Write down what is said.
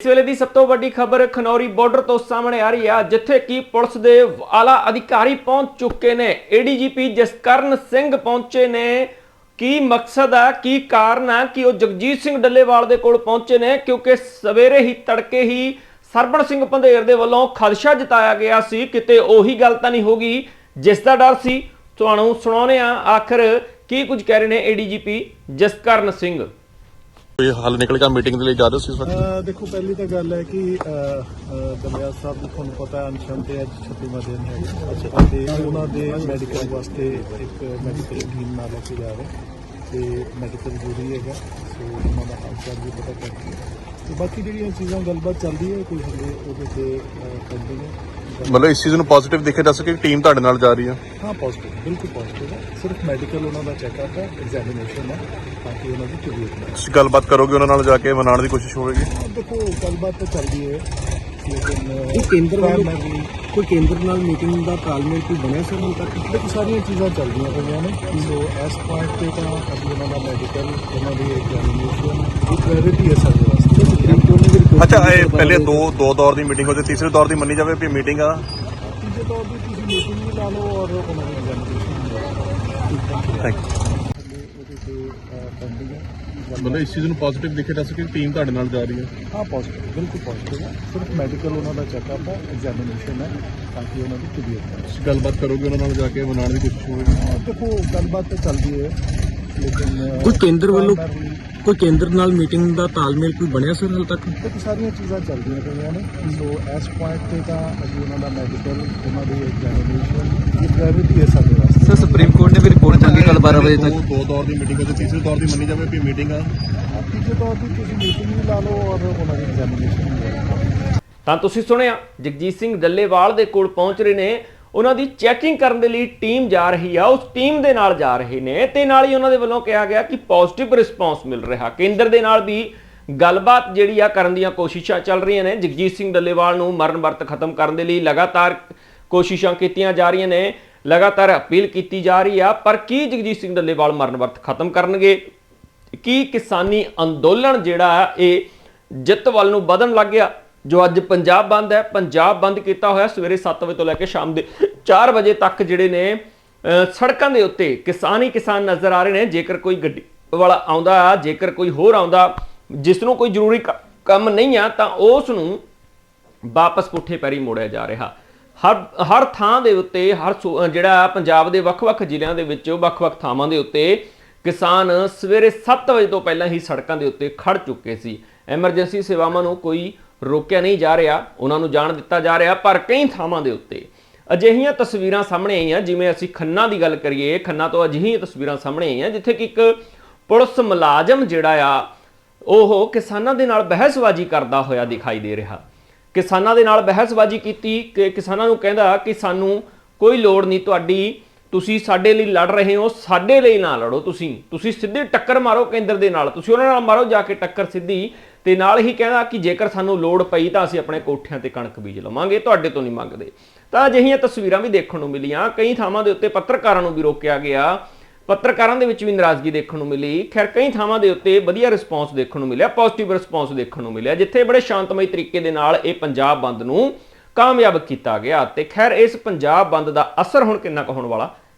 ਇਸ ਵੇਲੇ ਦੀ ਸਭ ਤੋਂ ਵੱਡੀ ਖਬਰ ਖਨੌਰੀ ਬਾਰਡਰ ਤੋਂ ਸਾਹਮਣੇ ਆ ਰਹੀ ਆ, ਜਿੱਥੇ ਕਿ ਪੁਲਿਸ ਦੇ ਆਲਾ ਅਧਿਕਾਰੀ ਪਹੁੰਚ ਚੁੱਕੇ ਨੇ। ਏਡੀਜੀਪੀ ਜਸਕਰਨ ਸਿੰਘ ਪਹੁੰਚੇ ਨੇ। ਕੀ ਮਕਸਦ ਆ, ਕੀ ਕਾਰਨ ਆ, ਕਿ ਉਹ ਜਗਜੀਤ ਸਿੰਘ ਡੱਲੇਵਾਲ ਦੇ ਕੋਲ ਪਹੁੰਚੇ ਨੇ, ਕਿਉਂਕਿ ਸਵੇਰੇ ਹੀ ਤੜਕੇ ਹੀ ਸਰਬਣ ਸਿੰਘ ਪੰਧੇਰ ਦੇ ਵੱਲੋਂ ਖਦਸ਼ਾ ਜਤਾਇਆ ਗਿਆ ਸੀ, ਕਿਤੇ ਉਹੀ ਗੱਲ ਤਾਂ ਨਹੀਂ ਹੋਗੀ, ਜਿਸ ਦਾ ਡਰ ਸੀ। ਤੁਹਾਨੂੰ ਸੁਣਾਉਨੇ ਆ ਆਖਰ ਕੀ ਕੁਝ ਕਹਿ ਰਹੇ ਨੇ ਏਡੀਜੀਪੀ ਜਸਕਰਨ ਸਿੰਘ। ਕੋਈ ਹੱਲ ਨਿਕਲ ਗਿਆ ਮੀਟਿੰਗ ਦੇ ਲਈ ਜਾ ਰਹੇ ਸੀ ਇਸ ਵਕਤ? ਅਹ ਦੇਖੋ, ਪਹਿਲੀ ਤਾਂ ਗੱਲ ਹੈ ਕਿ ਦਲਿਆ ਸਾਹਿਬ ਨੂੰ ਤੁਹਾਨੂੰ ਪਤਾ ਹੈ ਅਨਸ਼ਨ ਤੇ ਅੱਜ 36ਵਾਂ ਦਿਨ ਹੈ। ਅੱਛਾ ਉਹਨਾਂ ਦੇ ਮੈਡੀਕਲ ਵਾਸਤੇ ਇੱਕ ਮੈਡੀਕਲ ਟੀਮ ਨਾਲ ਲੈ ਕੇ ਜਾ ਰਹੇ ਤੇ ਮੈਡੀਕਲ ਜ਼ਰੂਰੀ ਹੈਗਾ, ਸੋ ਉਹਨਾਂ ਦਾ ਹਾਲ ਚਾਲ ਵੀ ਪਤਾ ਕਰਕੇ। ਤੇ ਬਾਕੀ ਜਿਹੜੀਆਂ ਚੀਜ਼ਾਂ ਗੱਲਬਾਤ ਚੱਲਦੀ ਹੈ, ਕੋਈ ਹਲੇ ਉਹਦੇ ਤੇ ਪੈਂਡਿੰਗ ਹੈ ਮਤਲਬ ਇਸ ਚੀਜ਼ ਨੂੰ ਪੋਜ਼ਿਟਿਵ ਦੇਖਿਆ ਜਾ ਸਕੇ ਕਿ ਟੀਮ ਤੁਹਾਡੇ ਨਾਲ ਜਾ ਰਹੀ ਹੈ ਹਾਂ ਪੋਜ਼ਿਟਿਵ ਬਿਲਕੁਲ ਪੋਜ਼ਿਟਿਵ ਹੈ ਸਿਰਫ ਮੈਡੀਕਲ ਉਹਨਾਂ ਦਾ ਚੈੱਕਅਪ ਹੈ ਐਗਜ਼ਾਮੀਨੇਸ਼ਨ ਹੈ ਤਾਂ ਕਿ ਉਹਨਾਂ ਦੀ ਨਾਲ ਤੁਸੀਂ ਗੱਲਬਾਤ ਕਰੋਗੇ ਉਹਨਾਂ ਨਾਲ ਜਾ ਕੇ ਮਨਾਉਣ ਦੀ ਕੋਸ਼ਿਸ਼ ਹੋਵੇਗੀ? ਦੇਖੋ ਗੱਲਬਾਤ ਤਾਂ ਚੱਲਦੀ ਹੈ। ਲੇਕਿਨ ਇਹ ਕੇਂਦਰ ਵੱਲੋਂ ਕੋਈ ਕੇਂਦਰ ਨਾਲ ਮੀਟਿੰਗ ਦਾ ਤਾਲਮੇਲ ਕੋਈ ਬਣਿਆ ਸਰ ਹੁਣ ਤੱਕ? ਦੇਖੋ ਸਾਰੀਆਂ ਚੀਜ਼ਾਂ ਚੱਲਦੀਆਂ ਪਈਆਂ ਨੇ। ਸੋ ਇਸ ਪੁਆਇੰਟ ਤੇ ਤਾਂ ਅਸੀਂ ਉਹਨਾਂ ਦਾ ਮੈਡੀਕਲ ਉਹਨਾਂ ਦੀ ਐਗਜ਼ਾਮੀਨੇਸ਼ਨ ਇਹ ਪ੍ਰਾਇੋਰਟੀ ਹੈ ਸਾਡੇ ਵਾਸਤੇ ਸੁਪਰੀਮ ਕੋਰਟ ਨੇ ਵੀ ਰਿਪੋਰਟ ਅੱਛਾ ਇਹ ਪਹਿਲੇ ਦੋ ਦੋ ਦੌਰ ਦੀ ਮੀਟਿੰਗ ਹੋਈ ਤੀਸਰੇ ਦੌਰ ਦੀ ਮੰਨੀ ਜਾਵੇ ਵੀ ਮੀਟਿੰਗ ਆ। ਤੁਸੀਂ ਮੀਟਿੰਗ ਵੀ ਲਾ ਲਓ ਔਰ ਉਹਨਾਂ ਦੀ ਐਗਜ਼ਾਮੀਨੇਸ਼ਨ ਵੀ ਲਾ ਲਓ ਥੈਂਕ ਯੂ ਹਲੇ ਉਹਦੇ ਤੇ ਪੈਂਡਿੰਗ ਹੈ ਮਤਲਬ ਇਸ ਚੀਜ਼ ਨੂੰ ਪੋਜ਼ਿਟਿਵ ਦੇਖਿਆ ਜਾ ਸਕੇ ਟੀਮ ਤੁਹਾਡੇ ਨਾਲ ਜਾ ਰਹੀ ਹੈ। ਹਾਂ ਪੋਜ਼ਿਟਿਵ ਬਿਲਕੁਲ ਪੋਜ਼ਿਟਿਵ ਹੈ। ਸਿਰਫ ਮੈਡੀਕਲ ਉਹਨਾਂ ਦਾ ਚੈੱਕਅਪ ਹੈ ਐਗਜ਼ਾਮੀਨੇਸ਼ਨ ਹੈ ਤਾਂ ਕਿ ਉਹਨਾਂ ਦੀ ਤਬੀਅਤ ਗੱਲਬਾਤ ਕਰੋਗੇ ਉਹਨਾਂ ਨਾਲ ਜਾ ਕੇ ਮਨਾਉਣ ਦੀ ਕੋਸ਼ਿਸ਼ ਹੋਵੇਗੀ। ਦੇਖੋ ਗੱਲਬਾਤ ਤਾਂ ਚੱਲਦੀ ਹੈ। ਕੋਈ ਕੇਂਦਰ ਵੱਲੋਂ ਕੋਈ ਕੇਂਦਰ ਨਾਲ ਮੀਟਿੰਗ ਦਾ ਤਾਲਮੇਲ ਕੋਈ ਬਣਿਆ ਸਰ ਹਾਲ ਤੱਕ? ਦੇਖੋ ਸਾਰੀਆਂ ਚੀਜ਼ਾਂ ਚੱਲਦੀਆਂ ਪਈਆਂ ਨੇ। ਸੋ ਇਸ ਪੁਆਇੰਟ ਤੇ ਤਾਂ ਅਸੀਂ ਉਹਨਾਂ ਦਾ ਮੈਡੀਕਲ ਉਹਨਾਂ ਦੀ ਐਗਜ਼ਾਮੀਨੇਸ਼ਨ ਇਹ ਪ੍ਰਾਇੋਰਟੀ ਹੈ ਸਾਡੇ ਵਾਸਤੇ। ਸਰ ਸੁਪਰੀਮ ਕੋਰਟ ਨੇ ਵੀ ਰਿਪੋਰਟ ਮੰਗੀ ਕੱਲ 12 ਵਜੇ ਤੱਕ। ਦੋ ਦੌਰ ਦੀ ਮੀਟਿੰਗ ਹੋਈ ਤੀਸਰੇ ਦੌਰ ਦੀ ਮੰਨੀ ਜਾਵੇ ਵੀ ਮੀਟਿੰਗ ਆ। ਤੀਜੇ ਤੌਰ ਤੇ ਤੁਸੀਂ ਮੀਟਿੰਗ ਵੀ ਲਾ ਲਓ ਔਰ ਉਹਨਾਂ ਦੀ ਐਗਜ਼ਾਮੀਨੇਸ਼ਨ ਵੀ ਤਾਂ ਤੁਸੀਂ ਸੁਣਿਆ ਜਗਜੀਤ ਸਿੰਘ ਡੱਲੇਵਾਲ ਦੇ ਕੋਲ ਪਹੁੰਚ ਰਹੇ ਨੇ। ਉਹਨਾਂ ਦੀ ਚੈਕਿੰਗ ਕਰਨ ਦੇ ਲਈ ਟੀਮ ਜਾ ਰਹੀ ਆ, ਉਸ ਟੀਮ ਦੇ ਨਾਲ ਜਾ ਰਹੇ ਨੇ ਤੇ ਨਾਲ ਹੀ ਉਹਨਾਂ ਦੇ ਵੱਲੋਂ ਕਿਹਾ ਗਿਆ ਕਿ ਪੋਜ਼ਿਟਿਵ ਰਿਸਪਾਂਸ ਮਿਲ ਰਿਹਾ। ਕੇਂਦਰ ਦੇ ਨਾਲ ਵੀ ਗੱਲਬਾਤ ਜਿਹੜੀ ਆ ਕਰਨ ਦੀਆਂ ਕੋਸ਼ਿਸ਼ਾਂ ਚੱਲ ਰਹੀਆਂ ਨੇ। ਜਗਜੀਤ ਸਿੰਘ ਡੱਲੇਵਾਲ ਨੂੰ ਮਰਨ ਵਰਤ ਖਤਮ ਕਰਨ ਦੇ ਲਈ ਲਗਾਤਾਰ ਕੋਸ਼ਿਸ਼ਾਂ ਕੀਤੀਆਂ ਜਾ ਰਹੀਆਂ ਨੇ, ਲਗਾਤਾਰ ਅਪੀਲ ਕੀਤੀ ਜਾ ਰਹੀ ਆ, ਪਰ ਕੀ ਜਗਜੀਤ ਸਿੰਘ ਡੱਲੇਵਾਲ ਮਰਨ ਵਰਤ ਖਤਮ ਕਰਨਗੇ? ਕੀ ਕਿਸਾਨੀ ਅੰਦੋਲਨ ਜਿਹੜਾ ਇਹ ਜਿੱਤ ਵੱਲ ਨੂੰ ਵਧਣ ਲੱਗ ਗਿਆ? ਜੋ ਅੱਜ ਪੰਜਾਬ ਬੰਦ ਹੈ, ਪੰਜਾਬ ਬੰਦ ਕੀਤਾ ਹੋਇਆ ਸਵੇਰੇ 7 ਵਜੇ ਤੋਂ ਲੈ ਕੇ ਸ਼ਾਮ ਦੇ 4 ਵਜੇ ਤੱਕ ਜਿਹੜੇ ਨੇ ਸੜਕਾਂ ਦੇ ਉੱਤੇ ਕਿਸਾਨ ਹੀ ਕਿਸਾਨ ਨਜ਼ਰ ਆ ਰਹੇ ਨੇ। ਜੇਕਰ ਕੋਈ ਗੱਡੀ ਵਾਲਾ ਆਉਂਦਾ, ਜੇਕਰ ਕੋਈ ਹੋਰ ਆਉਂਦਾ, ਜਿਸ ਨੂੰ ਕੋਈ ਜ਼ਰੂਰੀ ਕ- ਕੰਮ ਨਹੀਂ ਆ, ਤਾਂ ਉਸ ਨੂੰ ਵਾਪਸ ਪੁੱਠੇ ਪੈਰੀ ਮੋੜਿਆ ਜਾ ਰਿਹਾ। ਹਰ ਹਰ ਥਾਂ ਦੇ ਉੱਤੇ, ਹਰ ਸੂ- ਜਿਹੜਾ ਪੰਜਾਬ ਦੇ ਵੱਖ-ਵੱਖ ਜ਼ਿਲ੍ਹਿਆਂ ਦੇ ਵਿੱਚ, ਵੱਖ-ਵੱਖ ਥਾਵਾਂ ਦੇ ਉੱਤੇ ਕਿਸਾਨ ਸਵੇਰੇ 7 ਵਜੇ ਤੋਂ ਪਹਿਲਾਂ ਹੀ ਸੜਕਾਂ ਦੇ ਉੱਤੇ ਖੜ ਚੁੱਕੇ ਸੀ। ਐਮਰਜੈਂਸੀ ਸੇਵਾਵਾਂ ਨੂੰ ਕੋਈ ਰੋਕਿਆ ਨਹੀਂ ਜਾ ਰਿਹਾ, ਉਹਨਾਂ ਨੂੰ ਜਾਣ ਦਿੱਤਾ ਜਾ ਰਿਹਾ, ਪਰ ਕਈ ਥਾਵਾਂ ਦੇ ਉੱਤੇ ਅਜਿਹੀਆਂ ਤਸਵੀਰਾਂ ਸਾਹਮਣੇ ਆਈਆਂ, ਜਿਵੇਂ ਅਸੀਂ ਖੰਨਾ ਦੀ ਗੱਲ ਕਰੀਏ, ਖੰਨਾ ਤੋਂ ਅਜਿਹੀਆਂ ਤਸਵੀਰਾਂ ਸਾਹਮਣੇ ਆਈਆਂ, ਜਿੱਥੇ ਕਿ ਇੱਕ ਪੁਲਿਸ ਮੁਲਾਜ਼ਮ ਜਿਹੜਾ ਆ, ਉਹ ਕਿਸਾਨਾਂ ਦੇ ਨਾਲ ਬਹਿਸਬਾਜ਼ੀ ਕਰਦਾ ਹੋਇਆ ਦਿਖਾਈ ਦੇ ਰਿਹਾ। ਕਿਸਾਨਾਂ ਦੇ ਨਾਲ ਬਹਿਸਬਾਜ਼ੀ ਕੀਤੀ, ਕਿ ਕਿਸਾਨਾਂ ਨੂੰ ਕਹਿੰਦਾ ਕਿ ਸਾਨੂੰ ਕੋਈ ਲੋੜ ਨਹੀਂ, ਤੁਹਾਡੀ, ਤੁਸੀਂ ਸਾਡੇ ਲਈ ਲੜ ਰਹੇ ਹੋ, ਸਾਡੇ ਲਈ ਨਾ ਲੜੋ ਤੁਸੀਂ ਤੁਸੀਂ ਸਿੱਧੇ ਟੱਕਰ ਮਾਰੋ ਕੇਂਦਰ ਦੇ ਨਾਲ, ਤੁਸੀਂ ਉਹਨਾਂ ਨਾਲ ਮਾਰੋ, ਜਾ ਕੇ ਟੱਕਰ ਸਿੱਧੀ ਤੇ ਨਾਲ ਹੀ ਕਹਿੰਦਾ ਕਿ ਜੇਕਰ ਸਾਨੂੰ ਲੋੜ ਪਈ ਤਾਂ ਅਸੀਂ ਆਪਣੇ ਕੋਠਿਆਂ ਤੇ ਕਣਕ ਬੀਜ ਲਵਾਂਗੇ, ਤੁਹਾਡੇ ਤੋਂ ਨਹੀਂ ਮੰਗਦੇ। ਤਾਂ ਅਜਿਹੀਆਂ ਤਸਵੀਰਾਂ ਵੀ ਦੇਖਣ ਨੂੰ ਮਿਲੀਆਂ। ਕਈ ਥਾਵਾਂ ਦੇ ਉੱਤੇ ਪੱਤਰਕਾਰਾਂ ਨੂੰ ਵੀ ਰੋਕਿਆ ਗਿਆ। ਪੱਤਰਕਾਰਾਂ ਦੇ ਵਿੱਚ ਵੀ ਨਾਰਾਜ਼ਗੀ ਦੇਖਣ ਨੂੰ ਮਿਲੀ। ਖੈਰ, ਕਈ ਥਾਵਾਂ ਦੇ ਉੱਤੇ ਵਧੀਆ ਰਿਸਪੌਂਸ ਦੇਖਣ ਨੂੰ ਮਿਲਿਆ ਪੋਜ਼ਿਟਿਵ ਰਿਸਪੌਂਸ ਦੇਖਣ ਨੂੰ ਮਿਲਿਆ, ਜਿੱਥੇ ਬੜੇ ਸ਼ਾਂਤਮਈ ਤਰੀਕੇ ਦੇ ਨਾਲ ਇਹ ਪੰਜਾਬ ਬੰਦ ਨੂੰ ਕਾਮਯਾਬ ਕੀਤਾ ਗਿਆ। ਤੇ ਖੈਰ, ਇਸ ਪੰਜਾਬ ਬੰਦ ਦਾ ਅਸਰ ਹੁਣ ਕਿੰਨਾ ਕੁ ਹੋਣ ਵਾਲਾ?